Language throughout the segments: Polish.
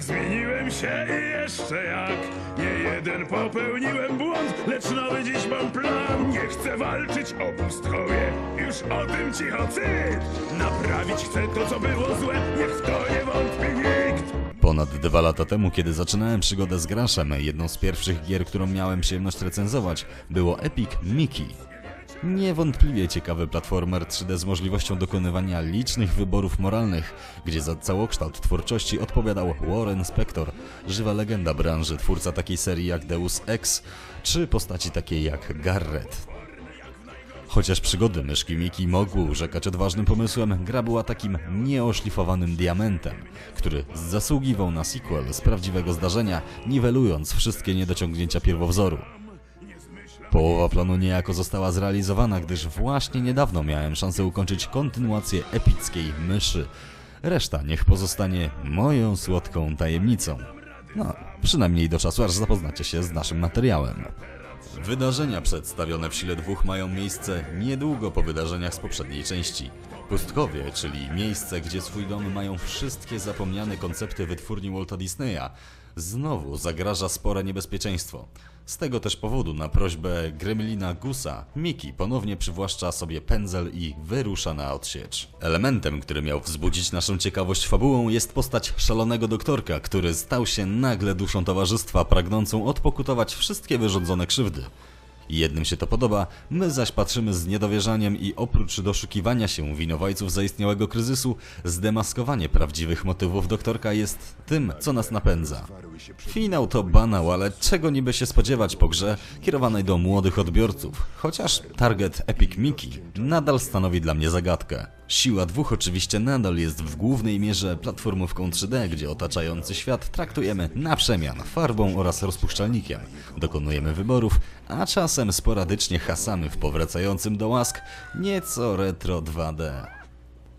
tak, zmieniłem się i jeszcze jak. Nie jeden popełniłem błąd, lecz nowy dziś mam plan. Nie chcę walczyć o pustkowie, już o tym cicho cyt. Naprawić chcę to, co było złe, niech w to nie wątpi nikt. Ponad dwa lata temu, kiedy zaczynałem przygodę z Graszem, jedną z pierwszych gier, którą miałem przyjemność recenzować, było Epic Mickey. Niewątpliwie ciekawy platformer 3D z możliwością dokonywania licznych wyborów moralnych, gdzie za całokształt twórczości odpowiadał Warren Spector, żywa legenda branży, twórca takiej serii jak Deus Ex, czy postaci takiej jak Garrett. Chociaż przygody myszki Miki mogły urzekać odważnym pomysłem, gra była takim nieoszlifowanym diamentem, który zasługiwał na sequel z prawdziwego zdarzenia, niwelując wszystkie niedociągnięcia pierwowzoru. Połowa planu niejako została zrealizowana, gdyż właśnie niedawno miałem szansę ukończyć kontynuację epickiej myszy. Reszta niech pozostanie moją słodką tajemnicą. No, przynajmniej do czasu, aż zapoznacie się z naszym materiałem. Wydarzenia przedstawione w Sile 2 mają miejsce niedługo po wydarzeniach z poprzedniej części. Pustkowie, czyli miejsce, gdzie swój dom mają wszystkie zapomniane koncepty wytwórni Walta Disneya, znowu zagraża spore niebezpieczeństwo. Z tego też powodu na prośbę Gremlina Gusa, Miki ponownie przywłaszcza sobie pędzel i wyrusza na odsiecz. Elementem, który miał wzbudzić naszą ciekawość fabułą jest postać szalonego doktorka, który stał się nagle duszą towarzystwa pragnącą odpokutować wszystkie wyrządzone krzywdy. Jednym się to podoba, my zaś patrzymy z niedowierzaniem i oprócz doszukiwania się winowajców zaistniałego kryzysu, zdemaskowanie prawdziwych motywów doktorka jest tym, co nas napędza. Finał to banał, ale czego niby się spodziewać po grze kierowanej do młodych odbiorców, chociaż target Epic Mickey nadal stanowi dla mnie zagadkę. Siła dwóch oczywiście nadal jest w głównej mierze platformówką 3D, gdzie otaczający świat traktujemy na przemian farbą oraz rozpuszczalnikiem. Dokonujemy wyborów, a czasem sporadycznie hasamy w powracającym do łask nieco retro 2D.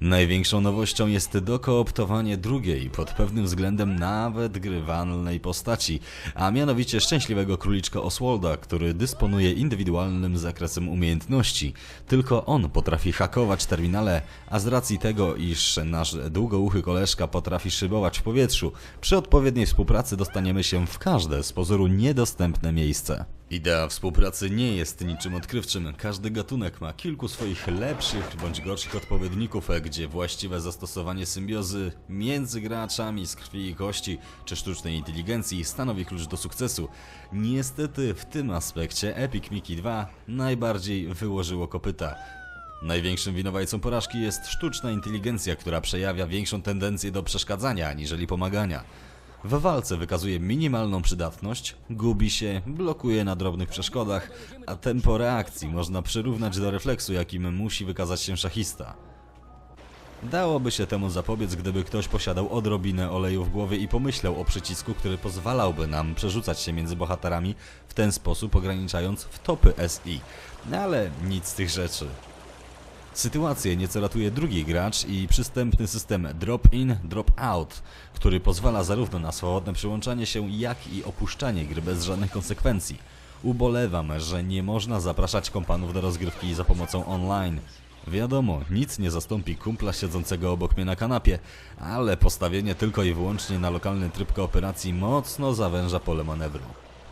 Największą nowością jest dokooptowanie drugiej, pod pewnym względem nawet grywalnej postaci, a mianowicie szczęśliwego króliczka Oswalda, który dysponuje indywidualnym zakresem umiejętności. Tylko on potrafi hakować terminale, a z racji tego, iż nasz długouchy koleżka potrafi szybować w powietrzu, przy odpowiedniej współpracy dostaniemy się w każde z pozoru niedostępne miejsce. Idea współpracy nie jest niczym odkrywczym. Każdy gatunek ma kilku swoich lepszych bądź gorszych odpowiedników, gdzie właściwe zastosowanie symbiozy między graczami z krwi i kości czy sztucznej inteligencji stanowi klucz do sukcesu. Niestety w tym aspekcie Epic Mickey 2 najbardziej wyłożyło kopyta. Największym winowajcą porażki jest sztuczna inteligencja, która przejawia większą tendencję do przeszkadzania aniżeli pomagania. W walce wykazuje minimalną przydatność, gubi się, blokuje na drobnych przeszkodach, a tempo reakcji można przyrównać do refleksu, jakim musi wykazać się szachista. Dałoby się temu zapobiec, gdyby ktoś posiadał odrobinę oleju w głowie i pomyślał o przycisku, który pozwalałby nam przerzucać się między bohaterami, w ten sposób ograniczając wtopy SI. Ale nic z tych rzeczy. Sytuację nieco ratuje drugi gracz i przystępny system drop-in, drop-out, który pozwala zarówno na swobodne przyłączanie się, jak i opuszczanie gry bez żadnych konsekwencji. Ubolewam, że nie można zapraszać kompanów do rozgrywki za pomocą online. Wiadomo, nic nie zastąpi kumpla siedzącego obok mnie na kanapie, ale postawienie tylko i wyłącznie na lokalny tryb kooperacji mocno zawęża pole manewru.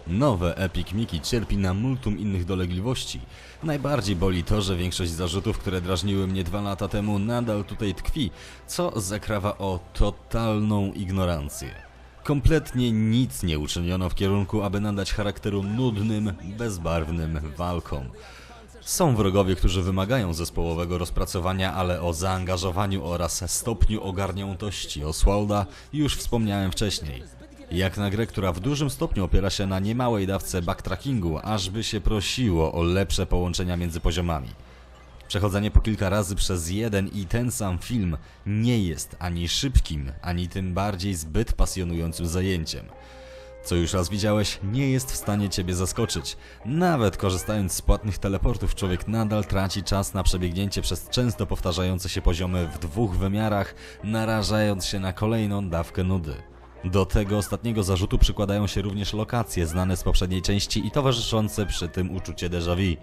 Nowe Epic Mickey cierpi na multum innych dolegliwości. Najbardziej boli to, że większość zarzutów, które drażniły mnie dwa lata temu, nadal tutaj tkwi, co zakrawa o totalną ignorancję. Kompletnie nic nie uczyniono w kierunku, aby nadać charakteru nudnym, bezbarwnym walkom. Są wrogowie, którzy wymagają zespołowego rozpracowania, ale o zaangażowaniu oraz stopniu ogarniętości Oswalda już wspomniałem wcześniej. Jak na grę, która w dużym stopniu opiera się na niemałej dawce backtrackingu, aż by się prosiło o lepsze połączenia między poziomami. Przechodzenie po kilka razy przez jeden i ten sam film nie jest ani szybkim, ani tym bardziej zbyt pasjonującym zajęciem. Co już raz widziałeś, nie jest w stanie ciebie zaskoczyć. Nawet korzystając z płatnych teleportów, człowiek nadal traci czas na przebiegnięcie przez często powtarzające się poziomy w dwóch wymiarach, narażając się na kolejną dawkę nudy. Do tego ostatniego zarzutu przykładają się również lokacje znane z poprzedniej części i towarzyszące przy tym uczucie déjà vu.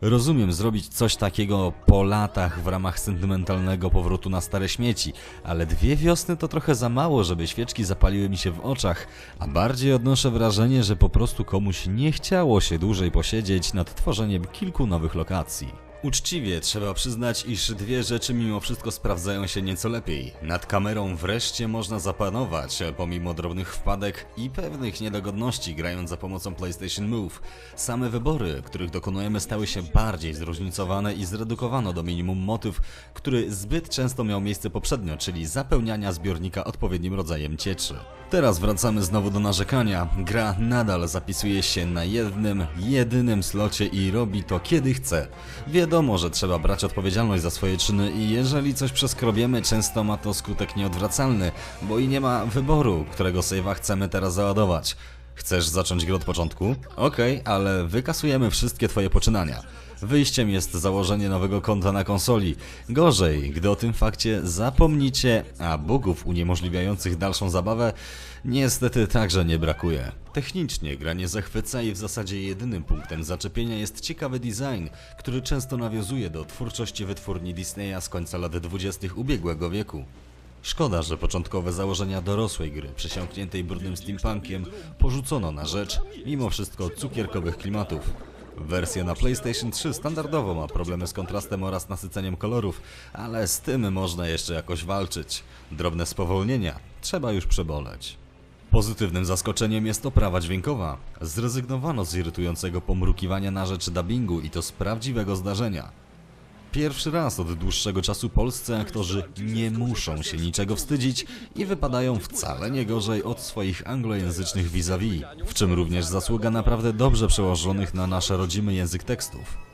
Rozumiem zrobić coś takiego po latach w ramach sentymentalnego powrotu na stare śmieci, ale dwie wiosny to trochę za mało, żeby świeczki zapaliły mi się w oczach, a bardziej odnoszę wrażenie, że po prostu komuś nie chciało się dłużej posiedzieć nad tworzeniem kilku nowych lokacji. Uczciwie trzeba przyznać, iż dwie rzeczy mimo wszystko sprawdzają się nieco lepiej. Nad kamerą wreszcie można zapanować, pomimo drobnych wpadek i pewnych niedogodności grając za pomocą PlayStation Move. Same wybory, których dokonujemy stały się bardziej zróżnicowane i zredukowano do minimum motyw, który zbyt często miał miejsce poprzednio, czyli zapełniania zbiornika odpowiednim rodzajem cieczy. Teraz wracamy znowu do narzekania. Gra nadal zapisuje się na jednym, jedynym slocie i robi to kiedy chce. Wiadomo, że trzeba brać odpowiedzialność za swoje czyny i jeżeli coś przeskrobiemy, często ma to skutek nieodwracalny, bo i nie ma wyboru, którego save'a chcemy teraz załadować. Chcesz zacząć grę od początku? Okej, ale wykasujemy wszystkie twoje poczynania. Wyjściem jest założenie nowego konta na konsoli. Gorzej, gdy o tym fakcie zapomnicie, a bugów uniemożliwiających dalszą zabawę niestety także nie brakuje. Technicznie gra nie zachwyca i w zasadzie jedynym punktem zaczepienia jest ciekawy design, który często nawiązuje do twórczości wytwórni Disneya z końca lat 20. ubiegłego wieku. Szkoda, że początkowe założenia dorosłej gry, przesiąkniętej brudnym steampunkiem, porzucono na rzecz, mimo wszystko, cukierkowych klimatów. Wersja na PlayStation 3 standardowo ma problemy z kontrastem oraz nasyceniem kolorów, ale z tym można jeszcze jakoś walczyć. Drobne spowolnienia trzeba już przeboleć. Pozytywnym zaskoczeniem jest oprawa dźwiękowa. Zrezygnowano z irytującego pomrukiwania na rzecz dubbingu i to z prawdziwego zdarzenia. Pierwszy raz od dłuższego czasu polscy aktorzy nie muszą się niczego wstydzić i wypadają wcale nie gorzej od swoich anglojęzycznych vis-a-vis, w czym również zasługa naprawdę dobrze przełożonych na nasz rodzimy język tekstów.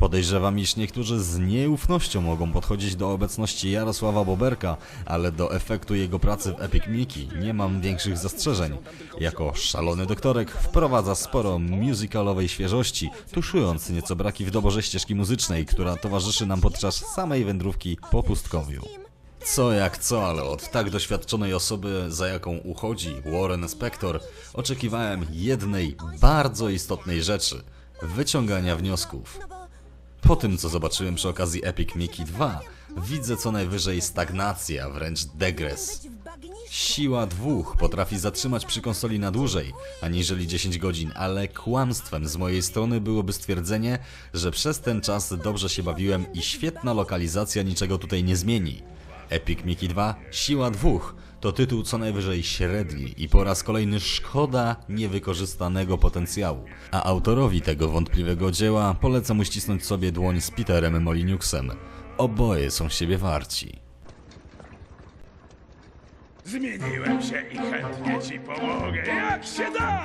Podejrzewam, iż niektórzy z nieufnością mogą podchodzić do obecności Jarosława Boberka, ale do efektu jego pracy w Epic Mickey nie mam większych zastrzeżeń. Jako szalony doktorek wprowadza sporo musicalowej świeżości, tuszując nieco braki w doborze ścieżki muzycznej, która towarzyszy nam podczas samej wędrówki po pustkowiu. Co jak co, ale od tak doświadczonej osoby, za jaką uchodzi Warren Spector, oczekiwałem jednej bardzo istotnej rzeczy wyciągania wniosków. Po tym, co zobaczyłem przy okazji Epic Mickey 2, widzę co najwyżej stagnację, a wręcz degres. Siła dwóch potrafi zatrzymać przy konsoli na dłużej, aniżeli 10 godzin, ale kłamstwem z mojej strony byłoby stwierdzenie, że przez ten czas dobrze się bawiłem i świetna lokalizacja niczego tutaj nie zmieni. Epic Mickey 2 Siła dwóch to tytuł co najwyżej średni i po raz kolejny szkoda niewykorzystanego potencjału. A autorowi tego wątpliwego dzieła polecam uścisnąć sobie dłoń z Peterem Moliniuksem. Oboje są siebie warci. Zmieniłem się i chętnie ci pomogę, jak się da!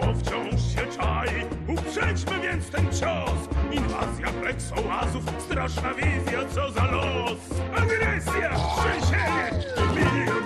Bo wciąż się czai, uprzedźmy więc ten cios! Inwazja peksołazów, straszna wizja, co za los! Agresja! Trzęsienie! Milion